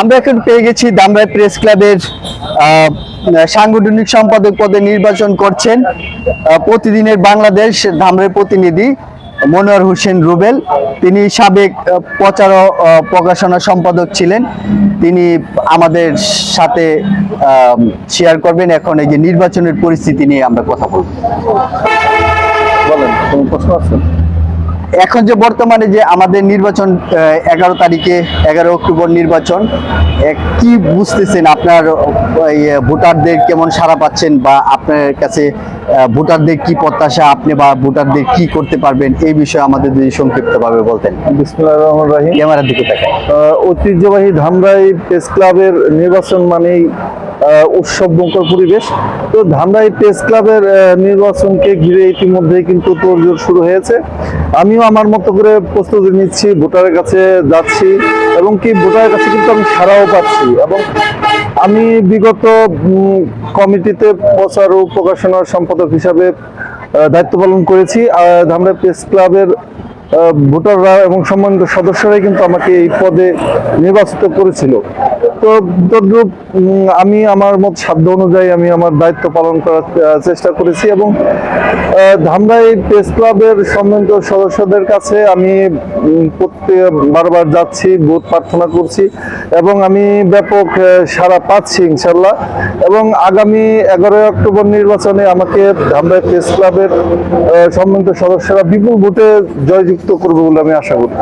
আমরা এখন পেয়ে গেছি দামরাই প্রেস ক্লাবের সাংগঠনিক সম্পাদক পদে নির্বাচন করছেন প্রতিদিনের বাংলাদেশ ধামরাই প্রতিনিধি মনোয়ার হোসেন রুবেল। তিনি সাবেক প্রচার প্রকাশনা সম্পাদক ছিলেন। তিনি আমাদের সাথে শেয়ার করবেন। এখন এই যে নির্বাচনের পরিস্থিতি নিয়ে আমরা কথা বলব। বলেন, কোনো প্রশ্ন আছে? এখন যে বর্তমানে যে আমাদের নির্বাচন এগারো তারিখে এগারো অক্টোবর নির্বাচন কি বুঝতেছেন আপনার ভোটারদের কেমন সাড়া পাচ্ছেন বা আপনার কাছে ভোটারদের কি প্রত্যাশা আপনি বা ভোটারদের কি করতে পারবেন? এই বিষয়ে আমাদের যদি সংক্ষিপ্তভাবে বলতেন। বিসমুল্লাহ রহমান রাহিম। ক্যামেরার দিকে তাকায় ঐতিহ্যবাহী ধামরাই প্রেস ক্লাবের নির্বাচন মানেই উৎসব মুখর পরিবেশ। তো ধামরাই প্রেস ক্লাবের নির্বাচনকে ঘিরে ইতিমধ্যেই কিন্তু তোড়জোড় শুরু হয়েছে। আমিও আমার মতো করে প্রস্তুতি নিচ্ছি ভোটারের কাছে যাচ্ছি এবং কি ভোটারের কাছে কিন্তু আমি সারাও পাচ্ছি এবং আমি বিগত কমিটিতে প্রচার ও প্রকাশনার সম্পাদক হিসাবে দায়িত্ব পালন করেছি। আহ, ধামরাই প্রেস ক্লাবের ভোটাররা এবং সম্মানিত সদস্যরাই কিন্তু আমাকে এই পদে নির্বাচিত করেছিল। তো তদ্রূপ আমি আমার মত সাধ্য অনুযায়ী আমি আমার দায়িত্ব পালন করার চেষ্টা করেছি এবং ধামরাই প্রেস ক্লাবের সম্মানিত সদস্যদের কাছে আমি প্রত্যেক বারবার যাচ্ছি ভোট প্রার্থনা করছি এবং আমি ব্যাপক সাড়া পাচ্ছি ইনশাল্লাহ এবং আগামী এগারোই অক্টোবর নির্বাচনে আমাকে ধামরাই প্রেস ক্লাবের সম্মানিত সদস্যরা বিপুল ভোটে জয়যুক্ত করবে বলে আমি আশা করি।